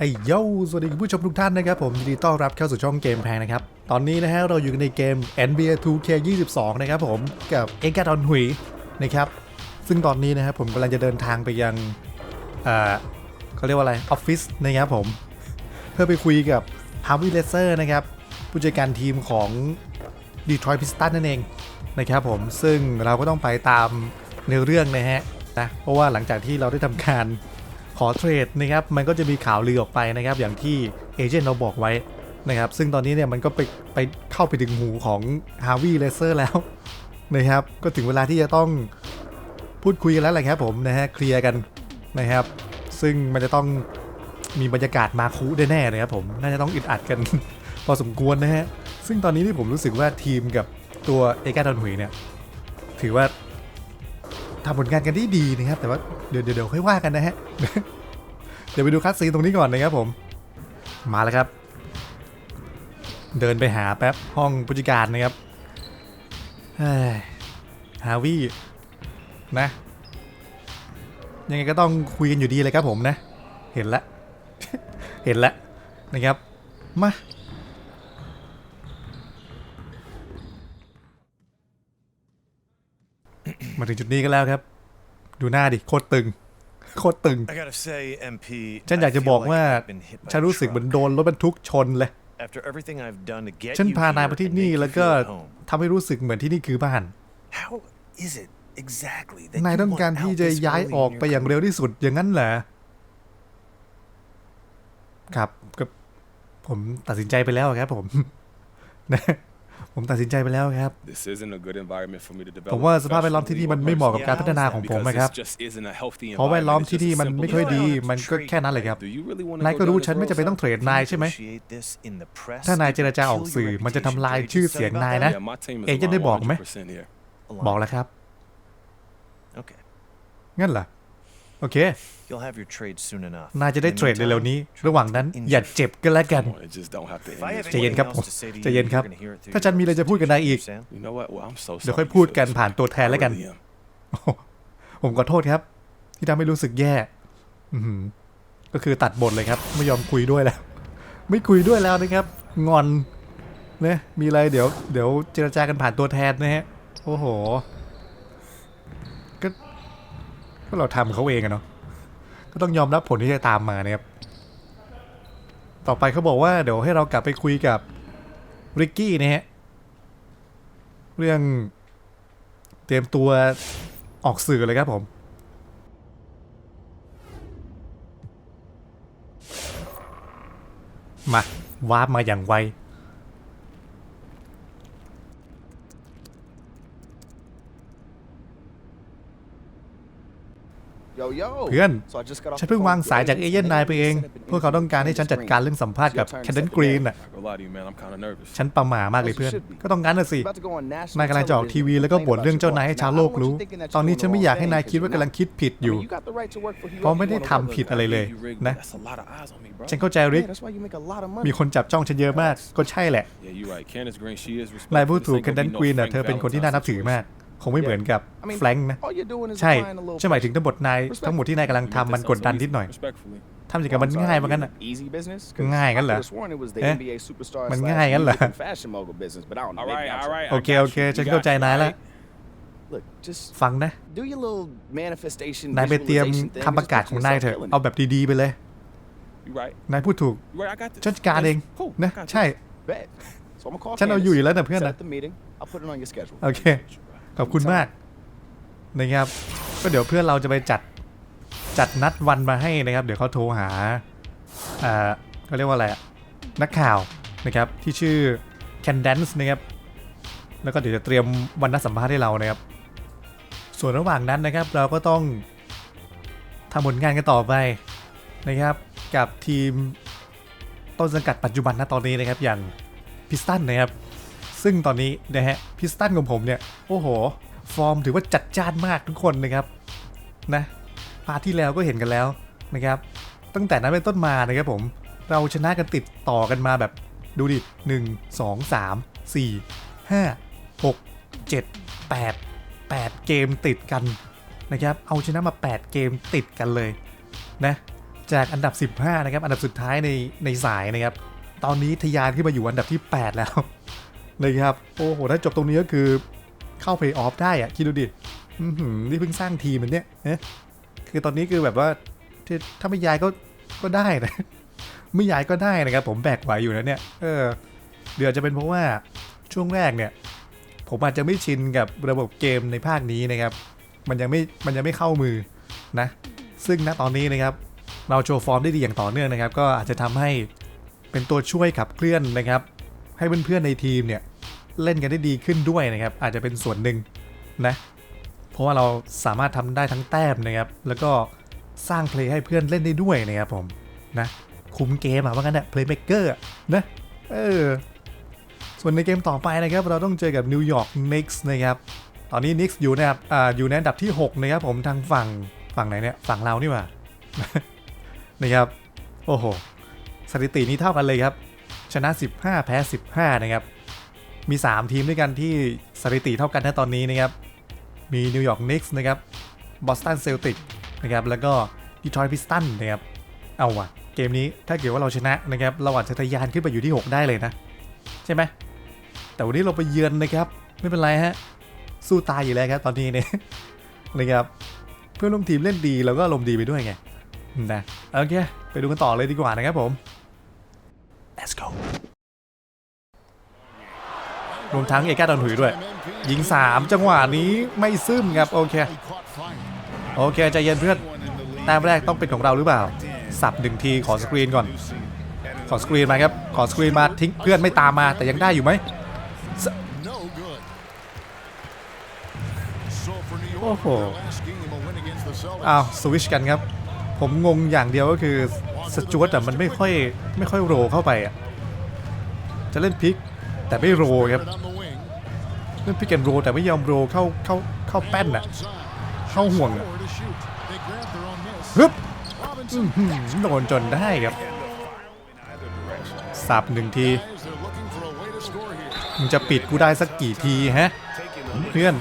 ไอ้โยสวัสดีคุณผู้ชมทุกท่านนะครับ ผมยินดีต้อนรับเข้าสู่ช่องเกมแพงนะครับ ตอนนี้นะฮะเราอยู่ในเกม NBA 2K22 นะครับผมกับเอกาดอนหุยนะครับ ซึ่งตอนนี้นะครับผมกำลังจะเดินทางไปยังเอ่อเขาเรียกว่าอะไรออฟฟิศนะครับผม เพื่อไปคุยกับฮาร์วีเลเซอร์นะครับ ผู้จัดการทีมของ Detroit Pistons นั่นเองนะครับผมซึ่งเราก็ต้องไปตามเนื้อเรื่องนะฮะนะเพราะว่าหลังจากที่เราได้ทำการ ขอเทรดนะครับมันก็จะมีข่าวลือออกไปนะครับ อย่างที่เอเจนต์เราบอกไว้นะครับ ซึ่งตอนนี้เนี่ยมันก็ไปไปเข้าไปถึงหูของฮาวีเลเซอร์แล้วนะครับ ก็ถึงเวลาที่จะต้องพูดคุยกันแล้วแหละครับผมนะฮะเคลียร์กันนะครับ ซึ่งมันจะต้องมีบรรยากาศมาคุแน่ๆเลยครับผมน่าจะต้องอึดอัดกันพอสมควรนะฮะซึ่งตอนนี้ที่ผมรู้สึกว่าทีมกับตัวเอกาดอนหุยเนี่ยถือว่า ทำผลงานกันได้ดีนะครับ แต่ว่าเดี๋ยวเดี๋ยวค่อยว่ากันนะฮะ เดี๋ยวไปดูคัดซีนตรงนี้ก่อนนะครับผม มาแล้วครับ เดินไปหาแป๊บห้องผู้จัดการนะครับเฮ้ยฮาวินะ ยังไงก็ต้องคุยกันอยู่ดีเลยครับผมนะ เห็นละ เห็นละนะครับ มา มาถึงจุดนี้กันแล้วครับ ดูหน้าดิ โคตรตึง โคตรตึง I gotta say, MP. ฉันอยากจะบอกว่า I feel like I've been hit by ฉัน a รู้สึกเหมือน truck. โดนรถบรรทุกชนเลย After everything I've done to get ฉัน you พานาย here มาที่ and นี่ make you แล้วก็ feel at home. ทำให้รู้สึกเหมือนที่นี่คือบ้าน How is it exactly that นาย you ต้อง want การที่ out จะ this ย้าย early ออก in ไป your อย่างเร็ว career? ที่สุดอย่างนั้นเหรอ ครับก็ผมตัดสินใจไปแล้วครับผมนะ ผมตัดสินใจไปแล้วครับ This isn't a good environment for me to develop. ผมว่าสภาพแวดล้อมที่นี่มันไม่เหมาะกับการพัฒนาของผม because นะครับ this just isn't a healthy เพราะแวดล้อม environment. ที่นี่ It's มัน just ไม่ simple ค่อย as ดี that. มันก็แค่นั้นเลยครับ Do you really wanna นาย go ก็รู้ down ฉัน this ไม่ road, จะเป็น son? ต้องเทรดนายใช่ไหม Negotiate this in the press, ถ้านาย it เจรจา would ออก kill สื่อ your มันจะทำลาย reputation. ชื่อ Did you เสียง say about นาย that? นะ Yeah, my team is เอเจนต์ได้ aligned บอกไหม100% here. บอกแล้วครับ Okay. งั้นเหรอ โอเค You'll have your trade soon enough. นายจะได้ In the เทรดเร็วๆนี้ meantime, ระหว่างนั้น injure. อย่าเจ็บก็แล้วกัน Come on, it just don't have to If end I this have ใจเย็น way. ครับ anything else to say to ใจเย็น you, ครับ you're gonna hear it through ถ้า your ฉันมีอะไรจะพูดกับนายอีก Sam? You know what? Well, I'm so เดี๋ยว sorry ค่อยพูด you กัน feel ผ่านตัวแทนแล้วกัน I really am. โอ้โหผมขอโทษครับ ที่ทำให้รู้สึกแย่อือหือก็คือตัดบทเลยครับ ไม่ยอมคุยด้วยแล้ว ไม่คุยด้วยแล้วนะครับ งอนนะมีอะไรเดี๋ยว เดี๋ยวเจรจากันผ่านตัวแทนนะฮะ โอ้โหก็ ก็เราทำเขาเองอะเนาะก็ต้องยอมรับผลที่จะตามมานะครับต่อไปเขาบอกว่าเดี๋ยวให้เรากลับไปคุยกับริกกี้นะฮะเรื่องเตรียมตัวออกสื่อเลยครับผมมาวาร์ปมาอย่างไว เพื่อน So I just got off ฉัน the เพิ่ง phone วาง with สายจาก the เอ agent เย่น and นาย they ไปเอง said they've been พวกเขาต้องการให้ฉันจัดการเรื่องสัมภาษณ์กับ It's your turn แคนเดน second กรีน day. อะ I go lie to you, man. I'm kind of nervous. ฉันประหม่ามากเลยเพื่อน ก็ต้องงั้นน่ะสิ About to go on national นายกำลังจะออกทีวีแล้วก็บ่นเรื่องเจ้านายให้ชาวโลกรู้ ตอนนี้ฉันไม่อยากให้นายคิดว่ากำลังคิดผิด I อยู่ mean, you got the right to work for เพราะ whoever ไม่ you ได้ wanna ทำ work ผิด with. อะไรเลย You rigged นะ me. That's a lot of eyes on me, bro. ฉันเข้าใจริก Yeah, that's why you make a lot of money. มีคนจับจ้องฉันเยอะมาก ก็ใช่แหละ Yeah, you're right. Candace Green, she is นาย respectful. พูด This ถูก ain't แคน gonna เดน be no กรีนอะ Frank เธอเป็นคนที่ Valentine น่านับถือ situation. มาก คงไม่เหมือนกับ I mean, แฟรงค์นะ all you're doing is ใช่ applying a little ใช่หมายถึงทั้งหมดนายทั้งหมดที่นายกำลัง You make ทำมัน that ก sound ดดัน so นิด easy, หน่อย Respectfully. ทำอย่างกับมัน I'm sorry, ง่ายเหมือนกัน you อะ mean Easy business? 'Cause ง่ายงั้นเหรอ I could've sworn it was the เอ๊ะ NBA superstar มัน slash ง่ายงั้นเหรอ music and fashion mogul business, but I don't know. All Maybe right, I'm all tripping. right. โอ I เค got โอเค you. ฉัน You เข้า got ใจ you, นาย all แล้ว right? Look, just ฟังนะ do your little manifestation นายไปเตรียม visualization thing คำประกาศ and ของ just นาย put เถอะ yourself เอา feeling แบบดีๆไปเลย You right. นายพูดถูก You right. I got this. ฉันจัดการเอง Cool. นะ Got this. ใช่ it. Bet. So I'm gonna call ฉันเอาอยู่อยู่ Candace, แล้วนะเพื่อน set นะ up the meeting. I'll put it on your schedule. โอเค ขอบคุณมากนะครับ ก็เดี๋ยวเพื่อนเราจะไปจัดจัดนัดวันมาให้นะครับ เดี๋ยวเขาโทรหาอ่าเขาเรียกว่าอะไรนักข่าวนะครับที่ชื่อ Candance นะครับแล้วก็เดี๋ยวจะเตรียมวันนัดสัมภาษณ์ให้เรานะครับ ส่วนระหว่างนั้นนะครับ เราก็ต้องทำผลงานกันต่อไปนะครับ กับทีมต้นสังกัดปัจจุบันณตอนนี้นะครับอย่างพิสตันนะครับ ซึ่งตอนนี้นะฮะพิสตันของผมเนี่ย โอ้โห ฟอร์มถือว่าจัดจ้านมากทุกคนนะครับนะพาร์ที่แล้วก็เห็นกันแล้วนะครับตั้งแต่นั้นเป็นต้นมานะครับผมเราชนะกันติดต่อกันมาแบบดูดิหนึ่งสองสามสี่ห้าหกเจ็ดแปดแปดเกมติดกันนะครับ เอาชนะมา 8 เกมติดกันเลยนะ จากอันดับ 15 นะครับ อันดับสุดท้ายในในสายนะครับ ตอนนี้ทยานขึ้นมาอยู่อันดับที่ 8 แล้ว นะครับ โอ้โห ถ้าจบตรงนี้ก็คือเข้าเพลย์ออฟได้อะคิดดูดิอื้อหือนี่เพิ่งสร้างทีมมันเนี่ยเอ๊ะคือตอนนี้คือแบบว่าถ้าไม่ย้ายก็ก็ได้นะไม่ย้ายก็ได้นะครับ ผมแบกไหวอยู่นะเนี่ย เออ เดี๋ยวจะเป็นเพราะว่าช่วงแรกเนี่ย ผมอาจจะไม่ชินกับระบบเกมในภาคนี้นะครับ มันยังไม่มันยังไม่เข้ามือนะ ซึ่งณตอนนี้นะครับ เราโชว์ฟอร์มได้ดีอย่างต่อเนื่องนะครับ ก็อาจจะทำให้เป็นตัวช่วยขับเคลื่อนนะครับ ให้เพื่อนๆในทีมเนี่ยเล่นกันได้ดีขึ้นด้วยนะครับ อาจจะเป็นส่วนหนึ่งนะ เพราะว่าเราสามารถทำได้ทั้งแต้มนะครับ แล้วก็สร้างเพลย์ให้เพื่อนเล่นได้ด้วยนะครับผมนะคุมเกมอะว่างั้นอะเพลย์เม k เกอร์นะเออส่วนในเกมต่อไปนะครับ เราต้องเจอกับนิวยอร์กนิกส์นะครับ ตอนนี้นิกส์อยู่นะครับอ่าอยู่ในอันดับที่ 6 นะครับผมทางฝั่งฝั่งไหนเนี่ยฝั่งเรานี่หว่านะครับ โอ้โหสถิตินี้เท่ากันเลยครับ ชนะ 15 แพ้ 15 นะครับ มี 3 ทีมด้วยกันที่สถิติเท่ากันนตอนนี้นะครับ มีนิวยอร์กนิกส์นะครับบอสตันเซลติกนะครับ แล้วก็ดีทรอยต์พิสตันนะครับ เอาว่ะ เกมนี้ถ้าเกิดว่าเราชนะนะครับ เราอาจจะทะยานขึ้นไปอยู่ที่ 6 ได้เลยนะ ใช่ไหม แต่วันนี้เราไปเยือนนะครับ ไม่เป็นไรฮะ สู้ตายอยู่แล้วครับตอนนี้เนี่ยนะครับ เพื่อนร่วมทีมเล่นดีเราก็ลมดีไปด้วยไงนะ โอเค ไปดูกันต่อเลยดีกว่านะครับผม let's go รวมทั้งเอกาดอนหุยด้วย ยิง 3 จังหวะนี้ไม่ซึมครับ โอเค โอเค ใจเย็นเพื่อนแต้มแรกต้องเป็นของเราหรือเปล่า สับหนึ่งทีขอสกรีนก่อน ขอสกรีนมาครับ ขอสกรีนมาทิ้งเพื่อนไม่ตามมาแต่ยังได้อยู่ไหมโอ้โหอ้าวสวิชกันครับ ผมงงอย่างเดียวก็คือ สจวตแต่มันไม่ค่อยไม่ค่อยโรเข้าไปอะ จะเล่นพลิกแต่ไม่โรครับ เล่นพลิกแอนโรแต่ไม่ยอมโรเข้าเข้าเข้าแป้นอะ เข้าห่วงอะฮึบโดนจนได้ครับสับหนึ่งทีมึงจะปิดกูได้สักกี่ทีฮะเพื่อน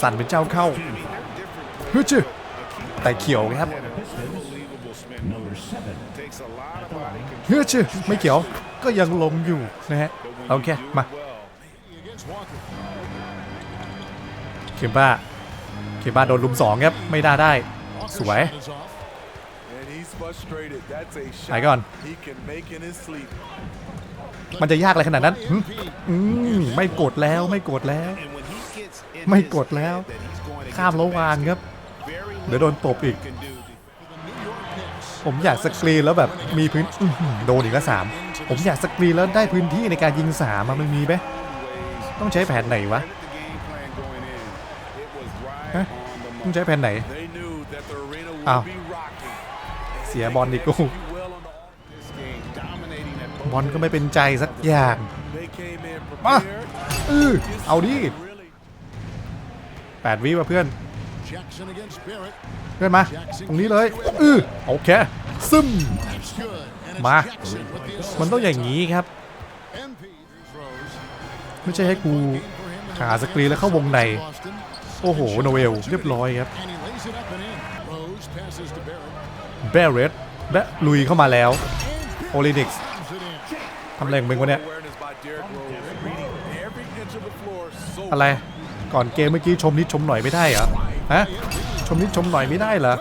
สั่นเป็นเจ้าเข้าเฮึชย แต่เขียวครับเฮ้ยชื่อไม่เขียวก็ยังลงอยู่นะฮะโอเคมาเคบ้าเคบ้าโดนลุมสองครับไม่ได้ได้ สวยไปก่อน มันจะยากอะไรขนาดนั้นไม่กดแล้วไม่กดแล้ว ไม่กดแล้ว ข้ามระวางครับ เดี๋ยวโดนตบอีก ผมอยากสกรีนแล้วแบบมีพื้นโดนอีกแล้วสามผมอยากสกรีนแล้วได้พื้นที่ในการยิงสามมันมีไหมต้องใช้แผนไหนวะต้องใช้แผนไหนอ้าวเสียบอลอีกกูบอลก็ไม่เป็นใจสักอย่างมาเออเอาดิแปดวิวะเพื่อน เพื่อนมา ตรงนี้เลยเออโอเค ซึม That's good. And it's มา Jackson with the assist. มันต้องอย่างนี้ครับ MP throws. ไม่ใช่ให้กู For him to หา have สกรีนแล้วเข้าวงใน Boston. โอ้โห โนเวล เรียบร้อยครับ And he lays it up and in. Rose passes to Barrett. แบร์เรตและลุยเข้ามาแล้ว โอลินิกส์ Slams it in. ทำอะไรของมึงวะเนี่ย awareness by Derrick Rose, reading every inch of the floor so อะไร ก่อนเกมเมื่อกี้ชมนิดชมหน่อยไม่ได้เหรอ ฮะชมนิดชมหน่อยไม่ได้เหรอ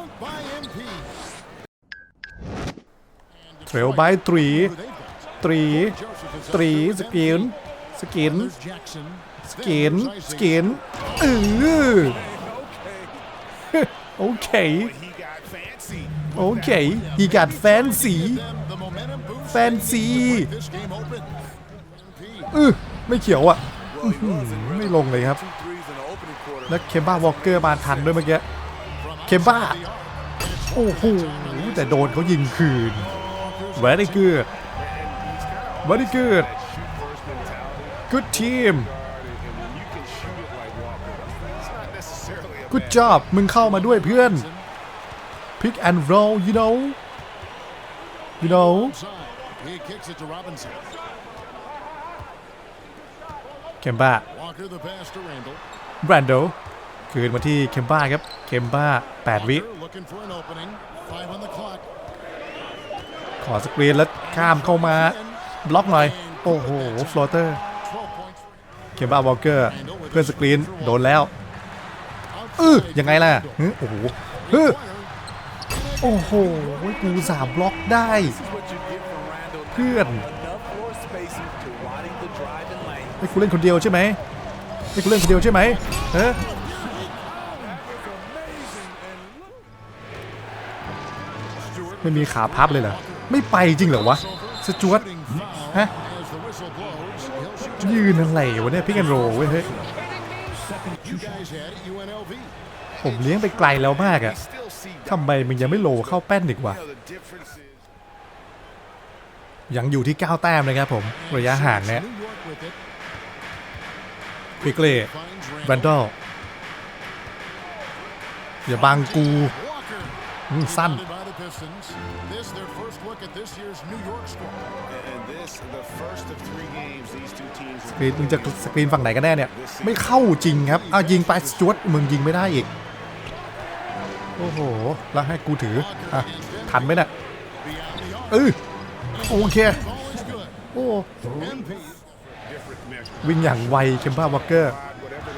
เทรลบายตรี ตรี ตรีสกิน สกิน สกิน สกินอือโอเค โอเค he got fancy fancy อือไม่เขียวอะ ไม่ลงเลยครับ แล้วเคบ้าวอลเกอร์มาทันด้วยเมื่อกี้ เคบ้า โอ้โห แต่โดนเขายิงคืนแวร์ดิเกอร์แวร์ดิเกอร์ good team good job มึงเข้ามาด้วยเพื่อน pick and roll you know you know เคมบ้า แบรนโดคืนมาที่เคมบ้าครับ เคมบ้า 8 วิขอสกรีนแล้วข้ามเข้ามาบล็อกหน่อย โอ้โหฟลอเตอร์ เคมบ้าวอลเกอร์ เพื่อนสกรีนโดนแล้วเออยังไงล่ะโอ้โหเฮ้อโอ้โหกูสามบล็อกได้ เพื่อนให้กูเล่นคนเดียวใช่ไหม ให้กูเล่นคนเดียวใช่ไหมเออไม่มีขาพับเลยเหรอ ไม่ไปจริงเหรอวะ สจวตฮะ ยืนอะไรวะเนี่ยพี่กันโรเว้ยเฮ้ย ผมเลี้ยงไปไกลแล้วมากอะทำไมมึงยังไม่โลเข้าแป้นอีกวะยังอยู่ที่ 9 แต้มนะครับผม ระยะห่างเนี่ย New York with it. ควิกเล่ Finds แรนดอลอย่าบังกู Walker. อืมสั้น Rebounded by the Pistons. This their first look at this year's New York squad. And this, the first of three games these two teams สกรีนมึงจะสกรีนฝั่งไหนกันแน่เนี่ย ไม่เข้าจริงครับอ้าวยิงไปสจวตมึงยิงไม่ได้อีก โอ้โห แล้วให้กูถือ อะ ทันไหมเนี่ย Beyond the arc. เออโอเค Ball is good. โอ้ MP. วิ่งอย่างไวเคมบ้าวอลเกอร์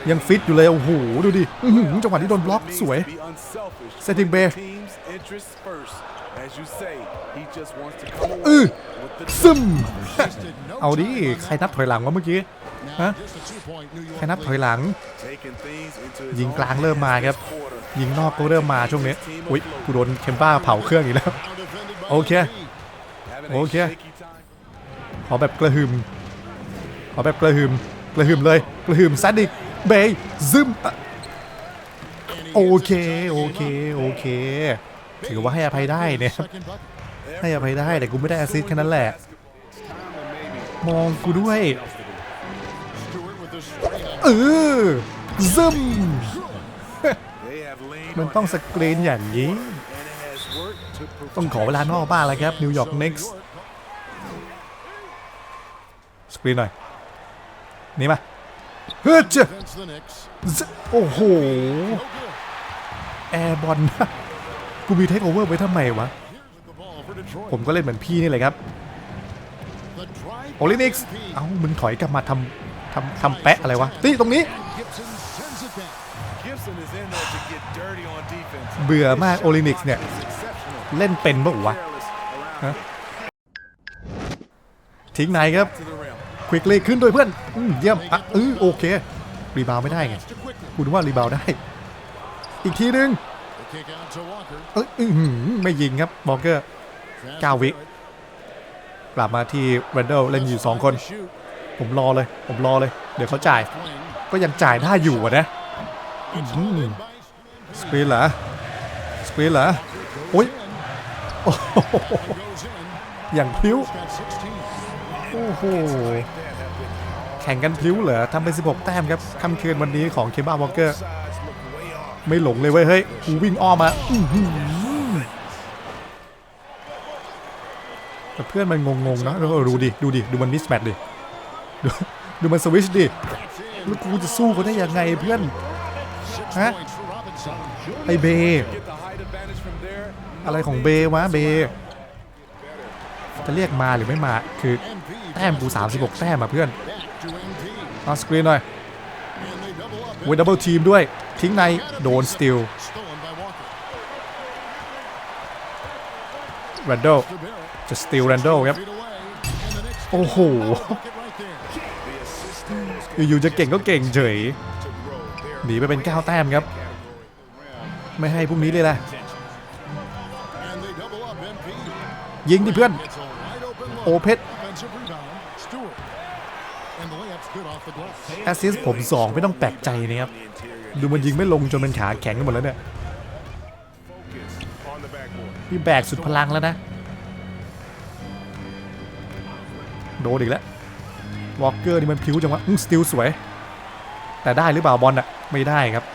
ยังฟิตอยู่เลยโอ้โหดูดิอื้อหือจังหวะที่โดนบล็อกสวย be unselfish. Setting Put the Bay. Team's interests first. As you say, he just wants to come เอ away อ with the ซึม Wasted no เอาดิ time on ใครนับถอยหลังวะเมื่อกี้ Now ฮะ just a two-point New York ใครนับถอย lead. หลัง taking things into his ยิง own กลางเริ่มมาครับ hands this quarter. ยิงนอกก็เริ่มมาช่วงนี้อุ้ยกูโดนเคมบ้าเผาเครื่องอีกแล้ว Now defended by Okay. MP. Having Okay. a shaky time. ขอแบบกระหึ่ม ขอาแบบกระหึ่มกระหึ่มเลยกระหึ่มซัดอีกเบย์ซึมโอเคโอเคโอเค ถือว่าให้อภัยได้เนี่ยให้อภัยได้แต่กูไม่ได้อสซิสต์แค่นั้นแหละ มองกูด้วยเออซึมมันต้องสกรีนอย่างนี้ ต้องขอเวลานอกบ้างแล้วครับนิวยอร์กเน็กซ์สกรีนหน่อย นี่มาเฮ้ยเจ้า defends the Knicks. โอ้โห No good. แอร์บอลกูมีเทคโอเวอร์ไว้ทำไมวะ Here's the ball for Detroit. ผมก็เล่นเหมือนพี่นี่เลยครับ The drive โอลินิกส์ by MP. เอ้ามึงถอยกลับมาทำทำทำแปะอะไรวะนี่ตรงนี้ Gibson sends it back. Gibson is in there to get dirty on defense. เบื่อมากโอลินิกส์เนี่ย It's exceptional. เล่นเป็นปะวะ Careless around ฮะทิ้งไหนครับ to the rim. ควิกเลยขึ้นด้วยเพื่อนอืมเยี่ยมอะเออโอเค รีบาวไม่ได้ไง Pass to Quickly. กูนึกว่ารีบาวได้ อีกทีนึงเอ้ยอื้อไม่ยิงครับบอกเกอร์เก้าวิกลับมาที่แรนเดลเล่นอยู่ 2 คน ผมรอเลย ผมรอเลย เดี๋ยวเขาจ่าย ก็ยังจ่ายได้อยู่นะสกรีนเหรอสกรีนเหรอโอ้ยอย่างพลิ้ว โอ้โหแข่งกันพลิ้วเหรอทำไป 16 แต้มครับค่ำคืนวันนี้ของเคบ้าวอลเกอร์ ไม่หลงเลยเว้ย เฮ้ยกูวิ่งอ้อมมาอื้อหือแต่เพื่อนมันงงๆนะแล้วก็ดูดิ ดูดิ ดูมันมิสแมทดิ ดูดูมันสวิชดิ แล้วกูจะสู้เขาได้ยังไงเพื่อน Six Huh? points for Robinson. ไอเบ อะไรของเบวะเบ จะเรียกมาหรือไม่มา คือ แต้มกู36 แต้มมาเพื่อนมาสกรีนหน่อยเวดับเบิลทีมด้วย ทิ้งใน โดนสติลแรนดอลจะสติลแรนดอลครับ โอ้โห อยู่ๆจะเก่งก็เก่งเฉย หนีไปเป็น 9 แต้มครับ ไม่ให้พวกนี้เลยแหละยิงดิเพื่อน โอเพชร แอสซิสผม 2 ไม่ต้องแปลกใจนะครับ ดูมันยิงไม่ลงจนเป็นขาแข็งกันหมดแล้วเนี่ย Focus on the backboard. พี่แบกสุดพลังแล้วนะ โดนอีกแล้ววอลเกอร์นี่มันผิวจังวะอืมสติลสวย แต่ได้หรือเปล่าบอลอะไม่ได้ครับ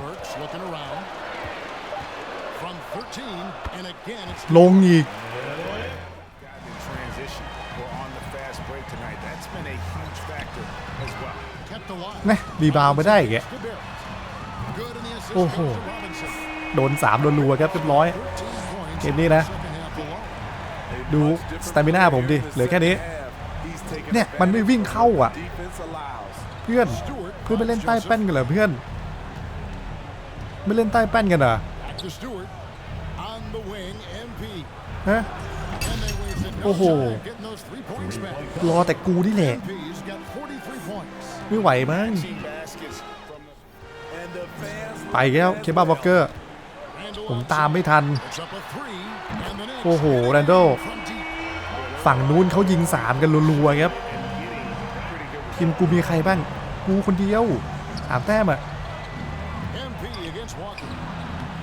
Burks looking around. From 13. And again, it's ลงอีก รีบาวไม่ได้อีกแกโอ้โห โดนสามโดนรัวๆครับเรียบร้อยเกมนี้นะ ดูสตามิน่าผมดิ เหลือแค่นี้ เนี่ย มันไม่วิ่งเข้าอะ เพื่อนเพื่อนไปเล่นใต้แป้นกันเหรอเพื่อน ไม่เล่นใต้แป้นกันเหรอฮะ And they wasted no Oh. time getting those three points back. รอแต่กูนี่แหละ ไม่ไหวมั้ง ไปแล้วเคบ้าบ็อกเกอร์ ผมตามไม่ทัน โอ้โหแรนโดฝั่งนู้นเขายิงสามกันรัวๆครับ ทีมกูมีใครบ้าง กูคนเดียวสามแต้มอะ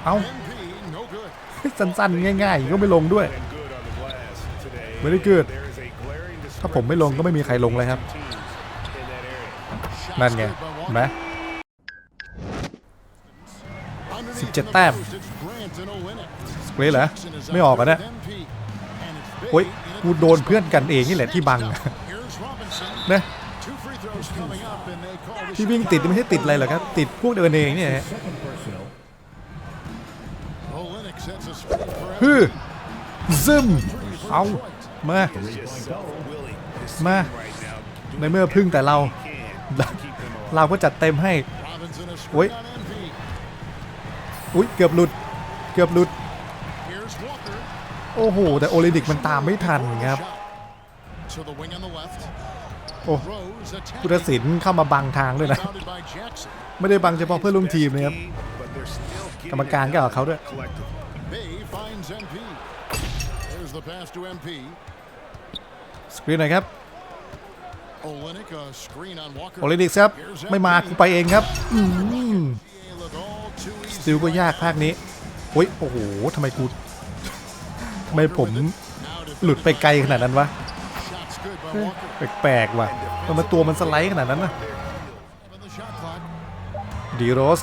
เอ้าสั้นๆ ง่ายๆ ก็ไม่ลงด้วย ไม่ได้เกิด ถ้าผมไม่ลงก็ไม่มีใครลงเลยครับ นั่นไงเห็นไหม Underneath สิบเจ็ด in the แต้ม post, it's Grant and Olynyk. สเกรย์เหรอ Jackson is ไม่ออก out กัน there นะ with MP. And it's โอ้ย Bay in กู at the โดนเพื่อนกันเองนี่แหละที่บัง Here's Robinson. นะ Two free throws coming up, and they call the ที่วิ่งติดไม่ใช่ติดอะไรหรอกครับ ติดพวกเดินเองเนี่ยฮะ Olynyk sets a screen for ฮือซึมเอามา มา ในเมื่อพึ่งแต่เรา เราก็จัดเต็มให้ Robinson a Oi. อุ้ยเกือบหลุด เกือบหลุด โอ้โห แต่โอลินิกมันตามไม่ทันครับ โอ้พุทธศิลป์เข้ามาบังทางด้วยนะ ไม่ได้บังเฉพาะเพื่อนร่วมทีมนะครับ กรรมการก็เอาเขาด้วย สกรีนหน่อยครับโอลินิกครับ ไม่มากูไปเองครับ อืม too ส easy. ติลก็ยากภาคนี้โอ้ยโอ้โหทำไมกูทำไมผมหลุดไปไกลขนาดนั้นวะแปลกๆว่ะทำไมตัวมันสไลด์ขนาดนั้นนะดีโรส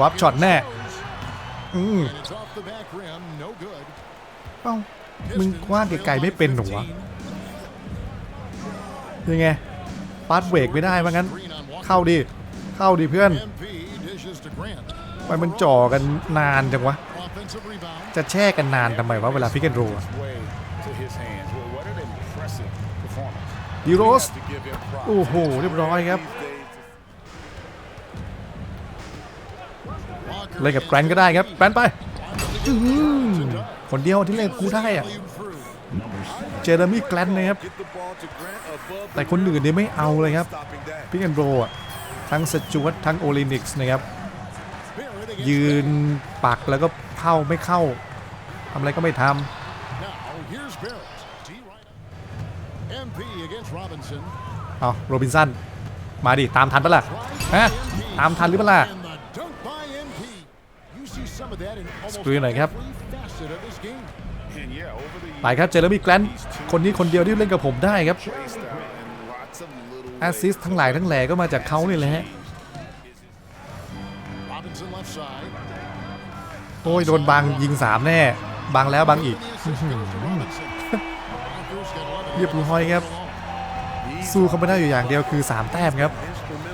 วับช็อตแน่อืมเอ้ามึงว้าไกลๆไม่เป็นหรอวะยังไงฟาสเบรกไม่ได้ว่างั้น เข้าดิ เข้าดิเพื่อน ทำไมมันจ่อกันนานจังวะ จะแช่กันนานทำไมวะเวลาพิกเกนโรดีโรส โอ้โห เรียบร้อยครับ เล่นกับแกรนก็ได้ครับ แกรนไปอือคนเดียวที่เล่นกูได้อะเจอร์มี่แกรนนะครับ แต่คนอื่นเนี่ยไม่เอาเลยครับ พิกแอนโรอะ ทั้งสจวตทั้งโอลินิกส์นะครับ ยืนปักแล้วก็เข้าไม่เข้าทำอะไรก็ไม่ท Now here's Barrett. D right. MP against Robinson. ำเอาโรบินสัน มาดิ ตามทันปะล่ะ Tries ฮะ MP. ตามทันหรือเปล่า And the dunk by MP. You see some of that in almost สกรีนหน่อยครับ every facet of this game. And yeah, over the ไปครับเจอร์มี่แกรนคนนี้คนเดียวที่เล่นกับผมได้ครับ years, style and lots of little แอสซิสทั้งหลายทั้งแหล่ก็มาจากเขานี่แหละ อ้ยโดนบังยิงสามแน่บังแล้วบังอีกเรียบร้อยครับ สู้เขาไม่ได้อยู่อย่างเดียวคือ 3 แต้มครับ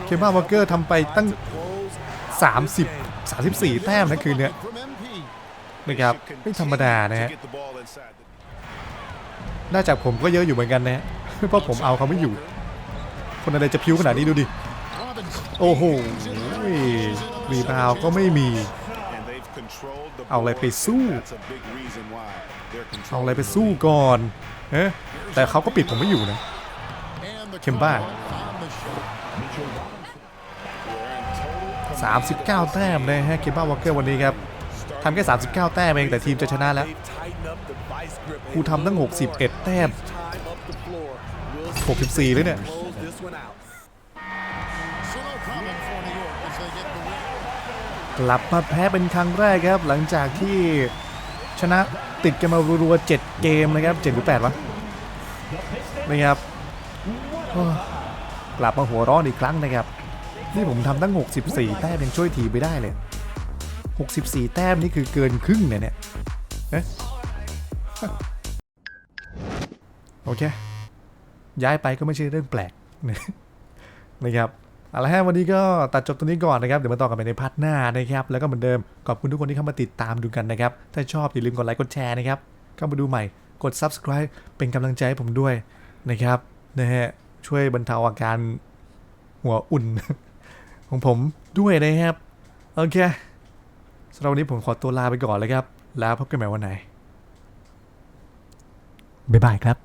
เคมาวอร์เกอร์ทำไปตั้ง 30 34 แต้มนะคืนเนี้ยนะครับไม่ธรรมดานะฮะน่าจากผมก็เยอะอยู่เหมือนกันนะฮะเพราะผมเอาเขาไม่อยู่ คนอะไรจะพิ้วขนาดนี้ดูดิ โอ้โหรีบาวก็ไม่มี เอาอะไรไป boards, สู้ and That's a big reason why they're เอาอะไร controlling ไป the สู้ lead. ก่อนเฮ้แต่เขาก็ปิดผมไม่อยู่นะ And the Kemba. Cowboys found the shot. 39 แต้มนะฮะ เคมบ้าวอร์เกอร์วันนี้ครับทำแค่ 39 แต้มเองแต่ทีมจะชนะแล้วกูทำตั้ง 61 แต้ม 64 เลยเนี่ย กลับมาแพ้เป็นครั้งแรกครับ หลังจากที่ชนะติดกันมารัวๆ7เกมนะครับ7หรือ8วะนะครับกลับมาหัวร้อนอีกครั้งนะครับนี่ผมทำตั้ง 64 แต้มยังช่วยทีไปได้เลย 64 แต้มนี่คือเกินครึ่งเนี่ยเนี่ยโอเค ย้ายไปก็ไม่ใช่เรื่องแปลกนะครับ เอาละฮะวันนี้ก็ตัดจบตรงนี้ก่อนนะครับ เดี๋ยวมาต่อกันไปในพาร์ทหน้านะครับ แล้วก็เหมือนเดิมขอบคุณทุกคนที่เข้ามาติดตามดูกันนะครับ ถ้าชอบอย่าลืมกดไลค์กดแชร์นะครับ เข้ามาดูใหม่กด subscribe เป็นกำลังใจให้ผมด้วยนะครับนะฮะช่วยบรรเทาอาการหัวอุ่น ของผมด้วยนะครับโอเคสำหรับวันนี้ผมขอตัวลาไปก่อนเลยครับ แล้วพบกันใหม่วันไหนบ๊ายบายครับ